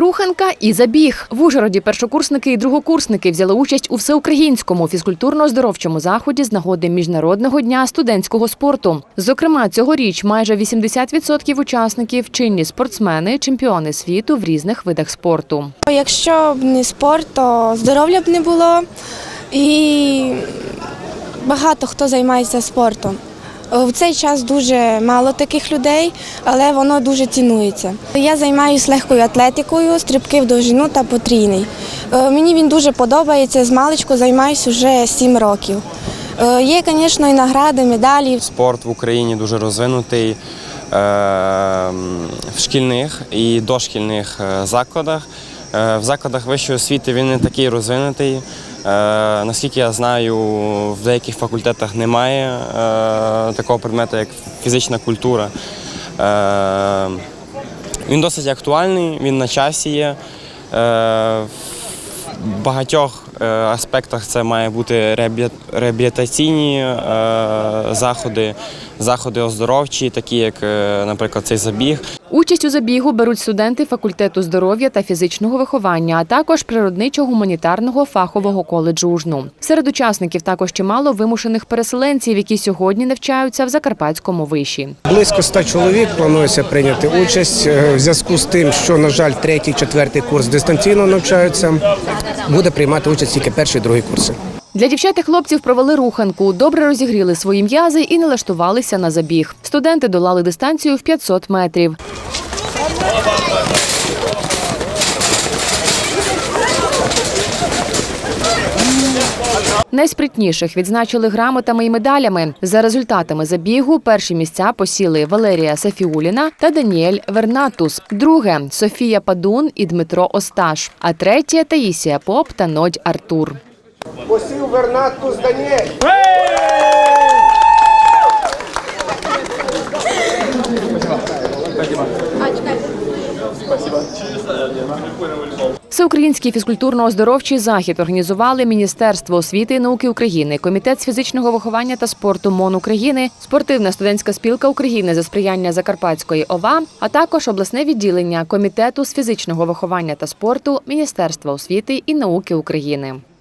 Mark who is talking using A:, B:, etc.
A: гонка і забіг. В Ужгороді першокурсники і другокурсники взяли участь у всеукраїнському фізкультурно-оздоровчому заході з нагоди Міжнародного дня студентського спорту. Зокрема, цьогоріч майже 80% учасників чинні спортсмени, чемпіони світу в різних видах спорту.
B: Якщо б не спорт, то здоров'я б не було і багато хто займається спортом. В цей час дуже мало таких людей, але воно дуже цінується. Я займаюся легкою атлетикою, стрибки в довжину та потрійний. Е, Мені він дуже подобається. З маличку займаюся вже 7 років. Е, Є, звісно, і награди, медалі.
C: Спорт в Україні дуже розвинутий е, в шкільних і дошкільних закладах. В закладах вищої освіти він не такий розвинутий. Е, Наскільки я знаю, в деяких факультетах немає е, такого предмету, як фізична культура. Е, Він досить актуальний, він на часі є. В багатьох аспектах це має бути реабілітаційні заходи, заходи оздоровчі, такі як, наприклад, цей забіг.
A: Участь у забігу беруть студенти факультету здоров'я та фізичного виховання, а також природничо-гуманітарного фахового коледжу УЖНУ. Серед учасників також чимало вимушених переселенців, які сьогодні навчаються в Закарпатському виші.
D: Близько ста чоловік планується прийняти участь Е, в зв'язку з тим, що на жаль, третій, четвертий курс дистанційно навчаються. Буде приймати участь тільки перший, другий курси.
A: Для дівчат і хлопців провели руханку, добре розігріли свої м'язи і налаштувалися на забіг. Студенти долали дистанцію в 500 метрів. Найспритніших відзначили грамотами і медалями. За результатами забігу перші місця посіли Валерія Сафіуліна та Даніель Вернатус. Друге Софія Падун і Дмитро Осташ. А третє Таїсія Поп та Нодь Артур.
D: Посів Вернатус Даніель.
A: Всеукраїнський фізкультурно-оздоровчий захід організували Міністерство освіти і науки України, Комітет з фізичного виховання та спорту МОН України, Спортивна студентська спілка України за сприяння Закарпатської ОВА, а також обласне відділення Комітету з фізичного виховання та спорту Міністерства освіти і науки України.